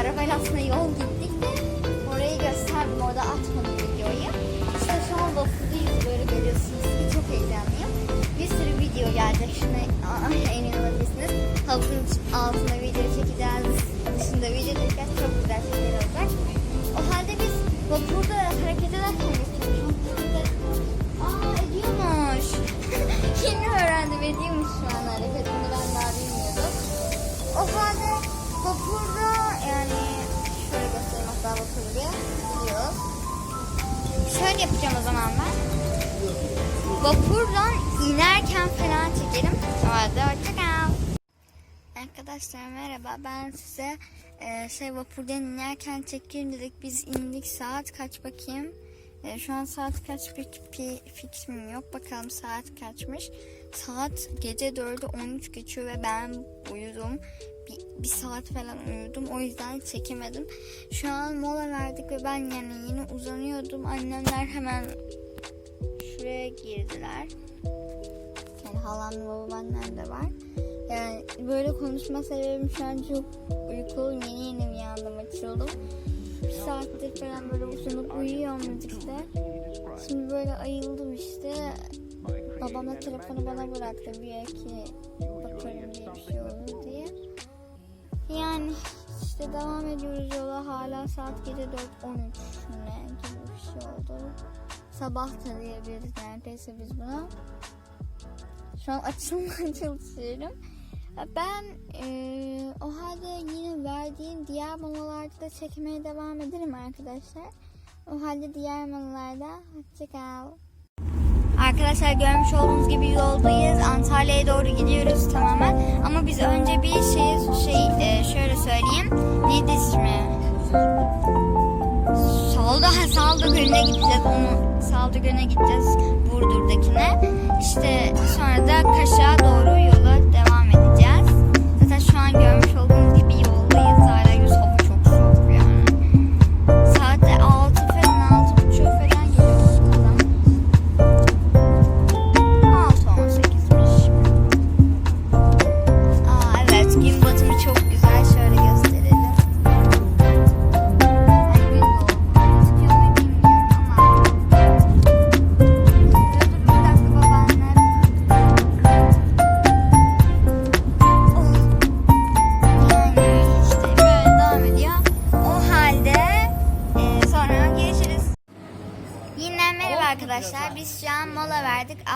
arabayla aslında yol gittik de orayı gösterdim. Orada atmadım videoyu. İşte şu an vapurdayız böyle görüyorsunuz ki çok heyecanlıyım. Bir sürü video gelecek. Şuna emin olabilirsiniz. Havuzun altında video Şöyle yapacağım o zaman ben. Vapurdan inerken falan çekelim. Hadi hoşçakal. Arkadaşlar merhaba. Ben size e, şey vapurdan inerken çekeyim dedik. Biz indik. Saat kaç bakayım? E, şu an saat kaç bir, bir fikrim yok. Bakalım saat kaçmış. Saat gece 4'ü 13 geçiyor ve ben uyudum bir, bir saat falan uyudum o yüzden çekemedim şu an mola verdik ve ben yani yine uzanıyordum annemler hemen şuraya girdiler yani halam ve babaannem de var. Yani böyle konuşma sebebim şu an çok uykuluyum. Yeni yeni uyandım açıldım. Bir saattir falan böyle uzanıp uyuyorum işte. Şimdi böyle ayıldım işte. Babam da telefonu bana bıraktı. Bir iki bakarım diye bir şey olur. Yani işte devam ediyoruz yola. Hala saat gece 4.13 ne gibi bir şey oldu. Sabah da diyebiliriz neredeyse biz buna. Şu an açılmaya çalışıyorum. Ben eee, o halde yine verdiğim diğer molalarda da çekmeye devam ederim arkadaşlar. O halde diğer molalarda hoşçakal. Arkadaşlar görmüş olduğunuz gibi yoldayız. Antalya'ya doğru gidiyoruz tamamen. Ama biz önce bir şey şey eee, şöyle söyleyeyim. Neydi ismi? Salda, ha, Salda Gölü'ne gideceğiz. Onu Salda Gölü'ne gideceğiz. Burdur'dakine. İşte sonra da Kaş'a doğru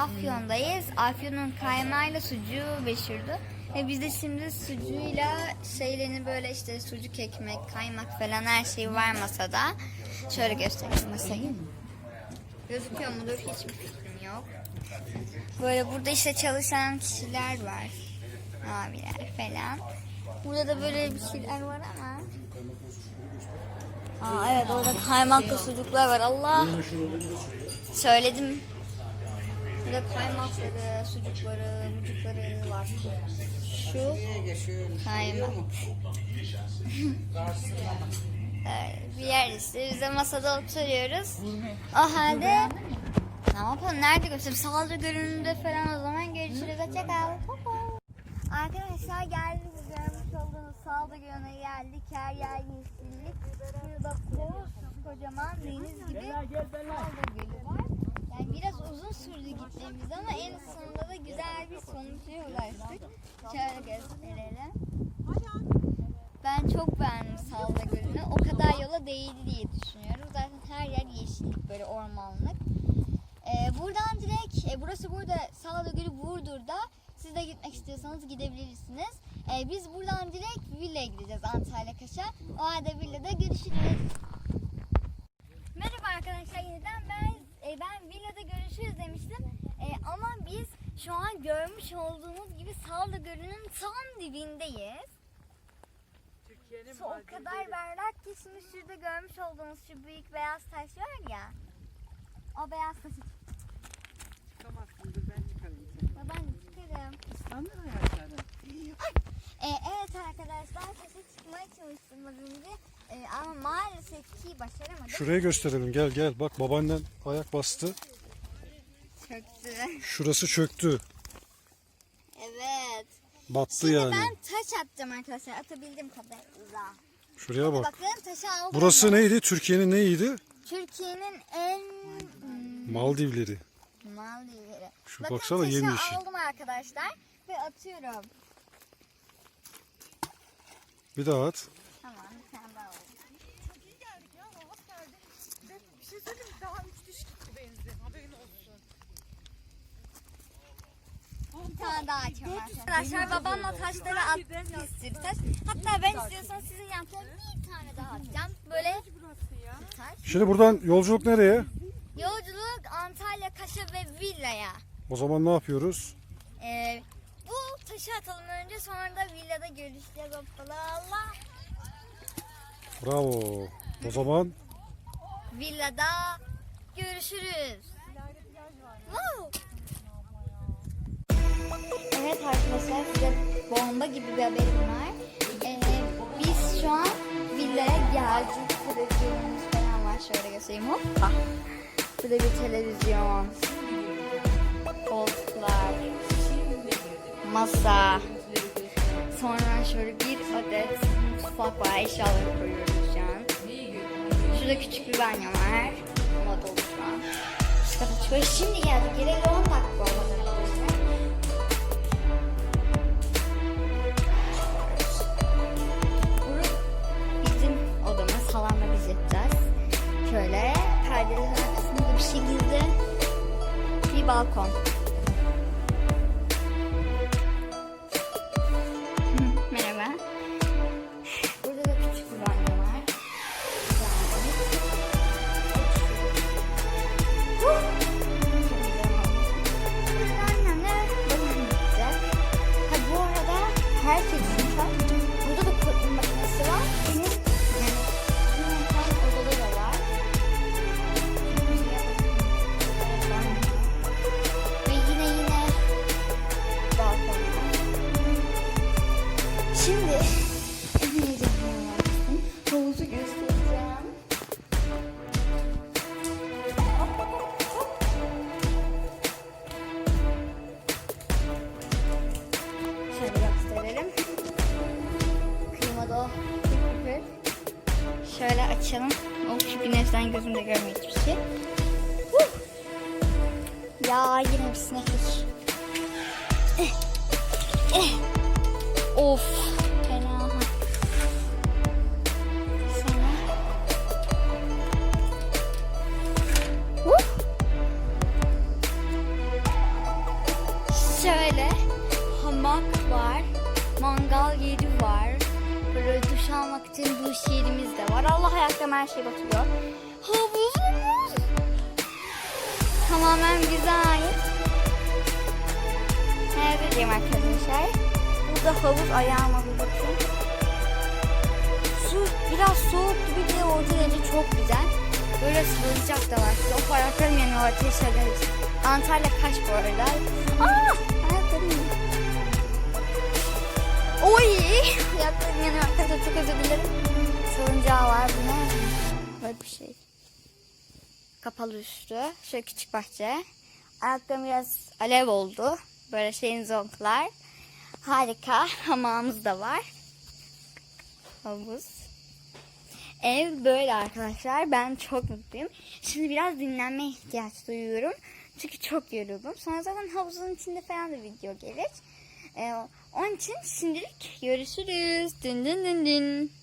Afyon'dayız. Afyon'un kaymağıyla sucuğu meşhurdu. Ve biz de şimdi sucuğuyla şeylerini böyle işte sucuk ekmek, kaymak falan her şey var masada. Şöyle göstereyim masayı. Gözüküyor mudur hiçbir fikrim yok. Böyle burada işte çalışan kişiler var. Abiler falan. Burada da böyle bir şeyler var ama. Aa evet orada kaymaklı sucuklar var. Allah. Söyledim. Burada kaymakları, sucukları, mucukları var. Şu kaymak. Bir yer işte. Biz de masada oturuyoruz. O halde ne yapalım? Nerede göstereyim? Sağlıcı görünümde falan o zaman görüşürüz. Hoşçakal. Arkadaşlar geldik. Görmüş olduğunuz Salda Gölü'ne geldik. Her yer yeşillik. Şurada kocaman deniz gibi Salda Gölü var. Yani biraz uzun gittiğimiz ama en sonunda da güzel bir sonuca ulaştık. Şöyle gösterelim. Ben çok beğendim Salda Gölü'nü. O kadar yola değdi diye düşünüyorum. Zaten her yer yeşillik böyle ormanlık. Ee, buradan direkt, e, burası burada Salda Gölü Burdur'da. Siz de gitmek istiyorsanız gidebilirsiniz. Ee, biz buradan direkt villaya gideceğiz Antalya Kaş'a. O halde villada görüşürüz. Merhaba arkadaşlar yeniden ben e, ben villada görüşürüz demiştim. Ama biz şu an görmüş olduğunuz gibi Salda Gölü'nün tam dibindeyiz. Su o kadar berrak ki şimdi şurada görmüş olduğunuz şu büyük beyaz taş var ya. O beyaz taşı. Çıkamazsın dur ben çıkarım. Ben çıkarım. İslandır ayakları. E, evet arkadaşlar taşa çıkmaya çalıştım az önce. E, ama maalesef ki başaramadım. Şuraya gösterelim gel gel bak babaannen ayak bastı. Şurası çöktü. Evet. Battı Şimdi yani. ben taş attım arkadaşlar. Atabildim kadarıyla. Şuraya bak. Bakın taşı aldım. Burası neydi? Türkiye'nin neydi? Türkiye'nin en hmm, Maldivleri. Maldivleri. Şu Bakın baksana taşı yemyeşil. aldım arkadaşlar ve atıyorum. Bir daha at. Tamam bir tane daha oldu. Çok iyi geldik ya. Hava serdi. Ve bir şey söyleyeyim mi? Daha üç diş gitti benzin. Haberin olsun. Bir tane daha açıyorum arkadaşlar. Babamla taşları attı bir taş. Hatta ben istiyorsanız sizin yaptığınız bir tane daha atacağım. Böyle. Şimdi buradan yolculuk nereye? Yolculuk Antalya, Kaşa ve Villa'ya. O zaman ne yapıyoruz? Ee, bu taşı atalım önce sonra da villada görüşeceğiz. Allah. Bravo. O zaman Villada görüşürüz. Evet arkadaşlar size bomba gibi bir haberim var. Ee, biz şu an villaya geldik. Televizyonumuz falan var. Şöyle göstereyim. Hoppa. Burada bir televizyon. Koltuklar. Masa. Sonra şöyle bir adet mutfak var. Eşyaları koyuyoruz şu an. Şurada küçük bir banyo var. Ama dolu şu an. Üst kata çıkıyoruz. Şimdi geldik. Yere 10 dakika oldu görmüyor hiçbir şey. Huh! Ya yine bir sineklik. Eh. Eh. Of fena. Huh! Şöyle hamak var, mangal yeri var. Böyle duş almak için duş yerimiz de var. Allah ayaklarım her şey batıyor. Tamamen bize ait. Neredeyim arkadaşlar? Burada havuz ayağıma bir bakın. Su biraz soğuk gibi de orta derece çok güzel. Böyle sıvayacak da var. Of ayaklarım yanıyor ateş ederiz. Antalya kaç bu arada? Aa! Ayaklarım yanıyor. Oy! Ayaklarım yanıyor arkadaşlar çok özür dilerim. Salıncağı var bu ne? Böyle bir şey. Kapalı üstü. Şöyle küçük bahçe. Ayaklarım biraz alev oldu. Böyle şeyin zonklar. Harika. Hamamımız da var. Havuz. Ev böyle arkadaşlar. Ben çok mutluyum. Şimdi biraz dinlenmeye ihtiyaç duyuyorum. Çünkü çok yoruldum. Sonra zaten havuzun içinde falan da video gelir. Ee, onun için şimdilik görüşürüz. Dün dün dün dün.